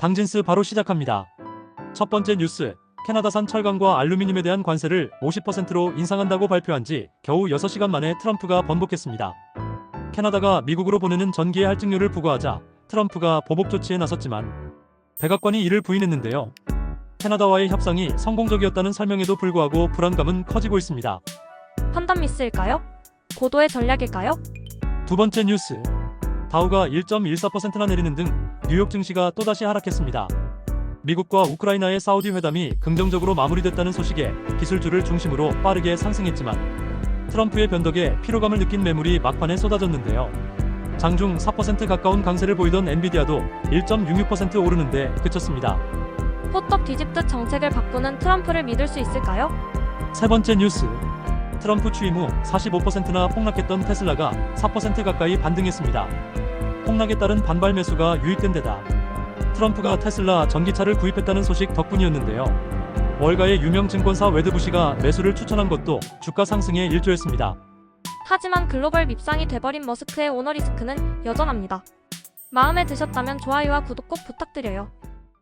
당진스 바로 시작합니다. 첫 번째 뉴스. 캐나다산 철강과 알루미늄에 대한 관세를 50%로 인상한다고 발표한 지 겨우 6시간 만에 트럼프가 번복했습니다. 캐나다가 미국으로 보내는 전기의 할증료를 부과하자 트럼프가 보복 조치에 나섰지만 백악관이 이를 부인했는데요. 캐나다와의 협상이 성공적이었다는 설명에도 불구하고 불안감은 커지고 있습니다. 판단 미스일까요? 고도의 전략일까요? 두 번째 뉴스. 다우가 1.14%나 내리는 등 뉴욕 증시가 또다시 하락했습니다. 미국과 우크라이나의 사우디 회담이 긍정적으로 마무리됐다는 소식에 기술주를 중심으로 빠르게 상승했지만 트럼프의 변덕에 피로감을 느낀 매물이 막판에 쏟아졌는데요. 장중 4% 가까운 강세를 보이던 엔비디아도 1.66% 오르는데 그쳤습니다. 호떡 뒤집듯 정책을 바꾸는 트럼프를 믿을 수 있을까요? 세 번째 뉴스. 트럼프 취임 후 45%나 폭락했던 테슬라가 4% 가까이 반등했습니다. 폭락에 따른 반발 매수가 유입된 데다 트럼프가 테슬라 전기차를 구입했다는 소식 덕분이었는데요. 월가의 유명 증권사 웨드부시가 매수를 추천한 것도 주가 상승에 일조했습니다. 하지만 글로벌 밉상이 돼버린 머스크의 오너 리스크는 여전합니다. 마음에 드셨다면 좋아요와 구독 꼭 부탁드려요.